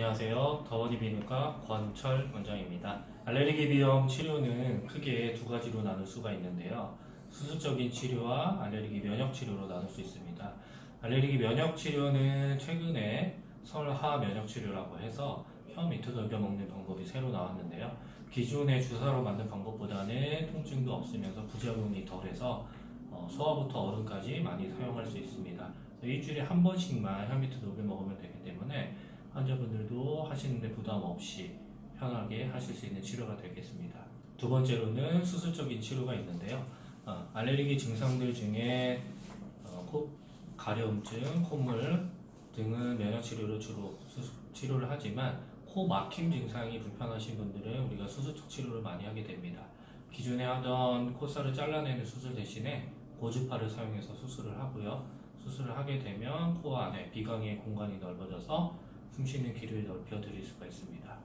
안녕하세요. 더워디 비누과 권철 원장입니다. 알레르기 비염 치료는 크게 두 가지로 나눌 수가 있는데요. 수술적인 치료와 알레르기 면역 치료로 나눌 수 있습니다. 알레르기 면역 치료는 최근에 설하 면역 치료라고 해서 혀 밑을 녹여 먹는 방법이 새로 나왔는데요. 기존의 주사로 맞는 방법보다는 통증도 없으면서 부작용이 덜해서 어, 소아부터 어른까지 많이 사용할 수 있습니다. 일주일에 한 번씩만 혀 밑을 녹여 먹으면 되기 때문에 환자분들도 하시는데 부담 없이 편하게 하실 수 있는 치료가 되겠습니다. 두 번째로는 수술적인 치료가 있는데요. 어, 알레르기 증상들 중에 어, 코 가려움증, 콧물 등은 면역 치료로 주로 수술, 치료를 하지만 코 막힘 증상이 불편하신 분들은 우리가 수술적 치료를 많이 하게 됩니다. 기존에 하던 콧살을 잘라내는 수술 대신에 고주파를 사용해서 수술을 하고요. 수술을 하게 되면 코 안에 비강의 공간이 넓어져서 숨 쉬는 길을 넓혀 드릴 수가 있습니다.